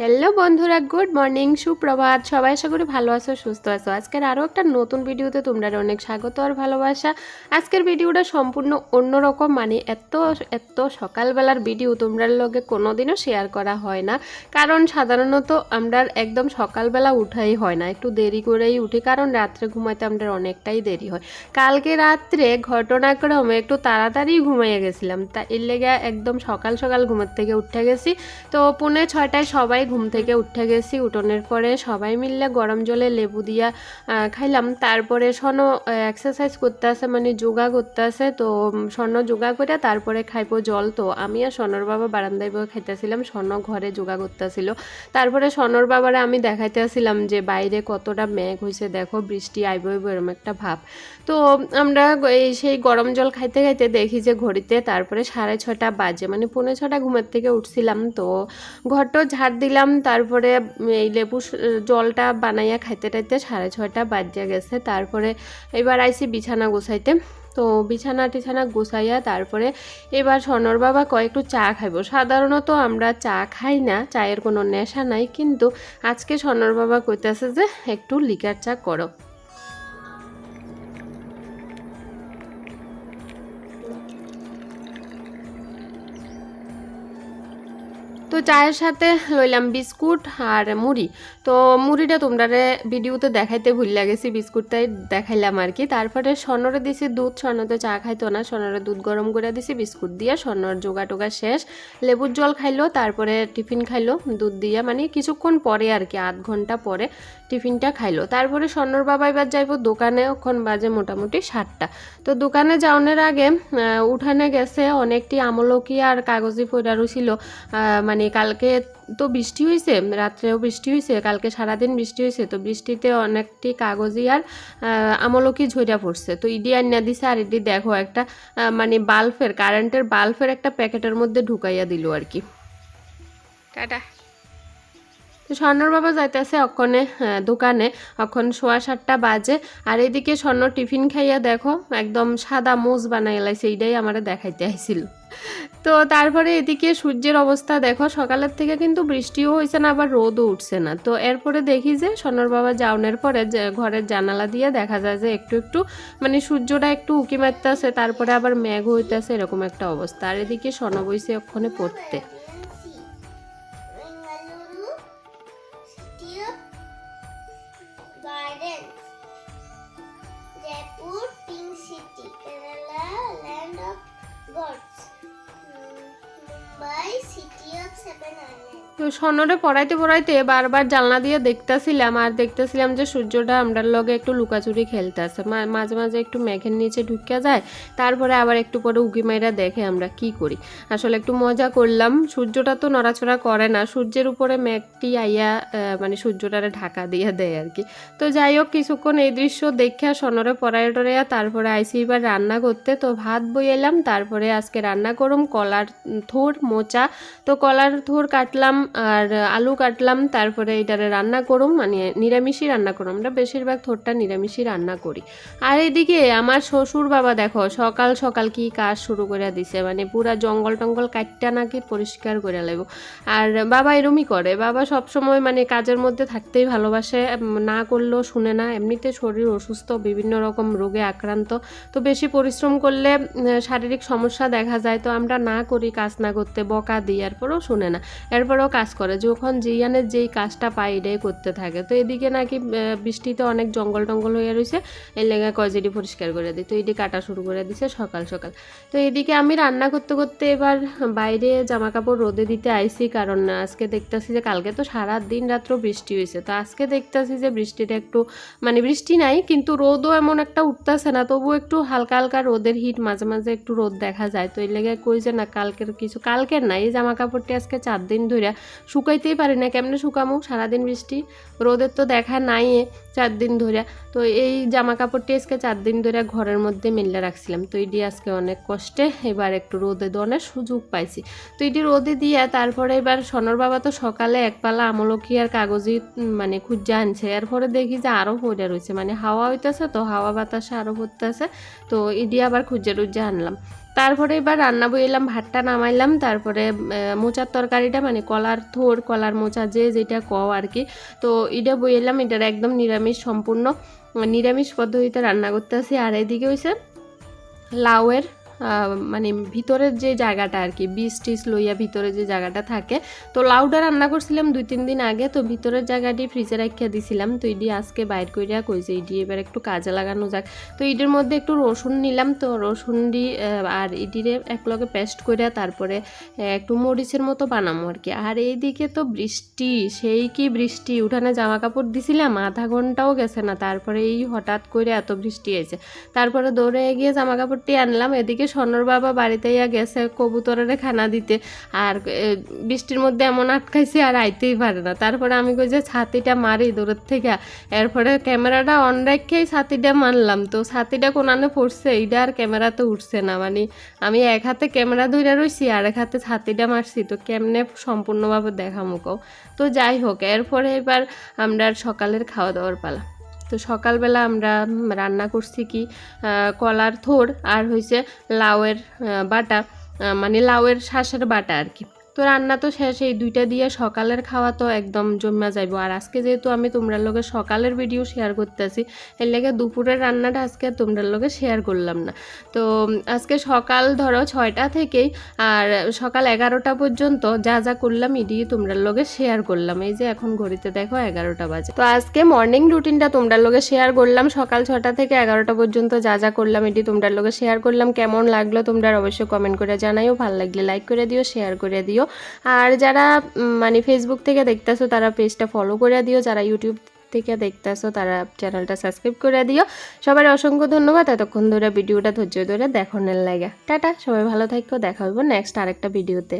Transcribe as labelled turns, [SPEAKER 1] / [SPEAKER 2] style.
[SPEAKER 1] Hello বন্ধুরা good morning সুপ্রভাত। সবাই আশা করি ভালো আছো, সুস্থ আছো। আজকের আরও একটা নতুন ভিডিওতে তোমরা অনেক স্বাগত আর ভালোবাসা। আজকের ভিডিওটা সম্পূর্ণ অন্যরকম মানে এত এত সকালবেলার ভিডিও তোমরা লগে কোনোদিনও শেয়ার করা হয় না। কারণ সাধারণত আমরা একদম সকালবেলা উঠাই হয় না, একটু দেরি করেই উঠি, কারণ রাত্রে ঘুমাইতে আমরা অনেকটাই দেরি হয়। কালকে রাত্রে ঘটনাক্রমে একটু তাড়াতাড়ি ঘুমাইয়ে গেছিলাম, তা এর লেগে একদম সকাল সকাল ঘুমের থেকে উঠে গেছি। তো পুনে ছয়টায় সবাই ঘুম থেকে উঠে গেছি, উঠোনের পরে সবাই মিললে গরম জলে লেবু দিয়া খাইলাম। তারপরে স্বর্ণ এক্সারসাইজ করতে আছে মানে যোগা করতে আছে, তো স্বর্ণ যোগা করে তারপরে খাইবো জল। তো আমি আর স্বর্ণর বাবা বারান্দায় বসে খাইতেছিলাম স্বর্ণ ঘরে যোগা করতেছিল। তারপরে স্বর্ণর বাবারে আমি দেখাইতে আসছিলাম যে বাইরে কতটা মেঘ হয়েছে দেখো বৃষ্টি আইব এরম একটা ভাব। তো আমরা এই সেই গরম জল খাইতে খাইতে দেখি যে ঘড়িতে তারপরে সাড়ে ছটা বাজে মানে পৌনে ছটা ঘুমের থেকে উঠছিলাম। তো ঘরটো ঝাড় দিলাম তারপরে এই লেবু জলটা বানাইয়া খাইতে টাইতে সাড়ে ছয়টা বাজিয়া গেছে। তারপরে এবার আইসি বিছানা গোছাইতে। তো বিছানা টিছানা গোছাইয়া তারপরে এবার সনর বাবা কয়েকটু চা খাইব। সাধারণত আমরা চা খাই না, চায়ের কোনো নেশা নাই। কিন্তু আজকে সনর বাবা কইতেছে যে, একটু লিকার চা করো। তো চায়ের সাথে লইলাম বিস্কুট আর মুড়ি। তো মুড়িটা তোমরা ভিডিওতে দেখাইতে ভুল লাগেছি, বিস্কুটটাই দেখাইলাম আর কি তারপরে স্বর্ণরে দিছি দুধ, স্বর্ণ তো চা খাইতো না, স্বর্ণরে দুধ গরম করে দিছি, বিস্কুট দিয়ে স্বর্ণর জোগা টোগা শেষ। লেবুর জল খাইলো, তারপরে টিফিন খাইলো, দুধ দিয়ে মানে কিছুক্ষণ পরে আর কি আধ ঘণ্টা পরে টিফিনটা খাইলো। তারপরে স্বর্ণর বাবা এবার যাইবো দোকানে ওখন বাজে মোটামুটি সাতটা। তো দোকানে যাওয়ার আগে উঠানে গেছে, অনেকটি আমলকি আর কাগজি পড়ারও ছিল। মানে কালকে তো বৃষ্টি হয়েছে রাত্রেও বৃষ্টি হয়েছে কালকে সারাদিন বৃষ্টি হয়েছে তো বৃষ্টিতে অনেকটি কাগজি আর আমলকি ঝইরা পড়ছে। তো ইডি আন্না দিছে আর ইডি দেখো একটা মানে বাল্বের, কারেন্টের বাল্বের একটা প্যাকেটের মধ্যে ঢুকাইয়া দিল আর কি। টাটা। তো স্বর্ণর বাবা যাইতেছে অক্ষণে দোকানে। অক্ষণ সোয়া সাতটা বাজে। আর এদিকে স্বর্ণ টিফিন খাইয়া দেখো, একদম সাদা মোজ বানাই লাইছে, এইটাই আমারে দেখাইতে আইছিল। তো তারপরে এদিকে সূর্যের অবস্থা দেখো, সকালের থেকে কিন্তু বৃষ্টিও হয়েছে না, আবার রোদও উঠছে না। তো এরপরে দেখি যে সোনার বাবা যাওনের পরে ঘরের জানালা দিয়ে দেখা যায় যে একটু একটু মানে সূর্যটা একটু উকি মারতেছে, তারপরে আবার মেঘ হইতেছে, এরকম একটা অবস্থা। আর এদিকে স্বর্ণ বইছে ওখানে পড়তে।
[SPEAKER 2] Gardens. Jaipur Pink City. Kerala Land of Gods. Mm, Mumbai City.
[SPEAKER 1] তো স্বর্ণরে পড়াইতে পড়াইতে বারবার জানলা দিয়ে দেখতেছিলাম, আর দেখতেছিলাম যে সূর্যটা আমরার লগে একটু লুকাচুরি খেলতেছে। মাঝে মাঝে একটু মেঘের নিচে ঢুকিয়া যায়, তারপরে আবার একটু পরে উকি মাইরা দেখে আমরা কি করি। আসলে একটু মজা করলাম, সূর্যটা তো নড়াচড়া করে না, সূর্যের উপরে মেঘটি আইয়া মানে সূর্যটারে ঢাকা দিয়ে দেয় আর কি। তো যাই হোক, কিছুক্ষণ এই দৃশ্য দেখে স্বর্ণরে পড়ায় টরাইয়া তারপরে আইসি এবার রান্না করতে। তো ভাত বইয়েলাম তারপরে আজকে রান্না করুম কলার থোর, মোচা। তো কলার থোর কাটলাম আর আলু কাটলাম, তারপরে এটারে রান্না করুম মানে নিরামিষই রান্না করুম। আমরা বেশিরভাগ থোরটা নিরামিষই রান্না করি। আর এদিকে আমার শ্বশুর বাবা দেখো, সকাল সকাল কি কাজ শুরু করে দিছে মানে পুরা জঙ্গল টঙ্গল কাটটা নাকি পরিষ্কার করে লাগবো আর বাবা এরমই করে, বাবা সব সময় মানে কাজের মধ্যে থাকতেই ভালোবাসে, না করলেও শুনে না। এমনিতে শরীর অসুস্থ, বিভিন্ন রকম রোগে আক্রান্ত, তো বেশি পরিশ্রম করলে শারীরিক সমস্যা দেখা যায়, তো আমরা না করি কাজ না করতে, বকা দিই। এরপরেও শুনে না। এরপরেও কাজ করে। যখন জিয়ানের যেই কাজটা পায়, এটাই করতে থাকে। তো এদিকে নাকি বৃষ্টিতে অনেক জঙ্গল টঙ্গল হয়ে রয়েছে এর লেগে কজেটি পরিষ্কার করে দিই। তো এটি কাটা শুরু করে দিছে সকাল সকাল। তো এদিকে আমি রান্না করতে করতে এবার বাইরে জামা কাপড় রোদে দিতে আইছি। কারণ আজকে দেখতেছি যে কালকে তো সারা দিন রাত্র বৃষ্টি হয়েছে তো আজকে দেখতেছি যে বৃষ্টিটা একটু মানে বৃষ্টি নাই, কিন্তু রোদও এমন একটা উঠতেছে না। তবু একটু হালকা হালকা রোদের হিট মাঝে মাঝে একটু রোদ দেখা যায়। তো এর লেগে কই যে না, কালকের কিছু, কালকের না, এই জামা কাপড়টি আজকে চার দিন ধরে শুকাইতেই পারি না। কেমনে শুকামো? সারাদিন বৃষ্টি। রোদের তো দেখা নাই চার দিন ধরে তো এই জামা কাপড়টি আজকে চার দিন ধরে ঘরের মধ্যে মেলে রাখছিলাম। তো এটি আজকে অনেক কষ্টে এবার একটু রোদে দনের সুযোগ পাইছি। তো এটি রোদে দিয়ে তারপরে এবার সনর বাবা তো সকালে একপালা আমলকি আর কাগজি মানে খুঁজা আনছে। এরপরে দেখি যে আরও পড়ে রয়েছে মানে হাওয়া হইতেছে তো হাওয়া বাতাসে আরও পড়তেছে। তো এটি আবার খুঁজে টুজে আনলাম। তারপরে এবার রান্না বইলাম ভাতটা নামাইলাম, তারপরে মোচার তরকারিটা মানে কলার থোর, কলার মোচা, যে যেটা কও আর কি। তো এটা বইলাম এটার একদম নিরামিষ সম্পূর্ণ, নিরামিষ পদ্ধতিতে রান্না করতে করতেছি। আর এদিকে হয়েছে লাউয়ের মানে ভিতরের যে জায়গাটা আর কি, বীজ টিস লইয়া ভিতরে যে জায়গাটা থাকে। তো লাউডা রান্না করছিলাম দুই তিন দিন আগে, তো ভিতরের জায়গাটি ফ্রিজে রাখিয়া দিছিলাম। তো ইডি আজকে বাইর কইরা কইছে, ইডি এবার একটু কাজে লাগানো যাক। তো ইডির মধ্যে একটু রসুন নিলাম, তো রসুন দি আর ইডিরে একলগে পেস্ট কইরা তারপরে একটু মরিচের মতো বানামো আর কি। আর এইদিকে তো বৃষ্টি, সেই কি বৃষ্টি, উঠানে জামা কাপড় দিছিলাম, আধা ঘন্টাও গেছে না। তারপরে এই হঠাৎ করে এত বৃষ্টি হয়েছে। তারপরে দৌড়ে গিয়ে জামা কাপড়টি আনলাম, এদিকে সনর বাবা বাড়িতে ইয়া গেছে কবুতরের খানা দিতে। আর বৃষ্টির মধ্যে এমন আটকাইছে আর আইতেই পারে না। তারপরে আমি কই যে ছাতিটা মারি দূরের থেকে। এরপরে ক্যামেরাটা অন রেখেই ছাতিটা মারলাম। তো ছাতিটা কোনানে পড়ছে, এইটা আর ক্যামেরাতে উঠছে না। মানে আমি এক হাতে ক্যামেরা ধরে রইছি আর এক হাতে ছাতিটা মারছি। তো কেমনে সম্পূর্ণভাবে দেখা মুখও তো যাই হোক, এরপরে এবার আমরা সকালের খাওয়া দাওয়ার পালা। তো সকালবেলা আমরা রান্না করছি কি কলার থোর আর হয়েছে লাউয়ের বাটা মানে লাউয়ের শাঁসের বাটা আর কি। তো রান্না তো শেষ, এই দুইটা দিয়ে সকালের খাওয়া তো একদম জমা যাইব। আর আজকে যেহেতু আমি তোমরা লগে সকালের ভিডিও শেয়ার করতেছি, এর লেগে দুপুরের রান্নাটা আজকে তোমরা লগে শেয়ার করলাম না। তো আজকে সকাল ধরো ছয়টা থেকেই, আর সকাল এগারোটা পর্যন্ত যা যা করলাম এটি তোমরা লগে শেয়ার করলাম। এই যে এখন ঘড়িতে দেখো এগারোটা বাজে। তো আজকে মর্নিং রুটিনটা তোমরা লগে শেয়ার করলাম, সকাল ছটা থেকে এগারোটা পর্যন্ত যা যা করলাম এটি তোমরা লগে শেয়ার করলাম। কেমন লাগল তোমরা অবশ্যই কমেন্ট করে জানাইও, ভালো লাগলে লাইক করে দিও শেয়ার করে দিও। আর যারা মানে ফেসবুক থেকে দেখতেছো, তারা পেজটা ফলো করে দিও। যারা ইউটিউব থেকে দেখতেছো, তারা চ্যানেলটা সাবস্ক্রাইব করে দিও। সবার অসংখ্য ধন্যবাদ। এতক্ষণ ধরে ভিডিওটা ধৈর্য ধরে দেখানোর লাগে। টাটা, সবাই ভালো থাকো। দেখা হইব নেক্সট আরেকটা ভিডিওতে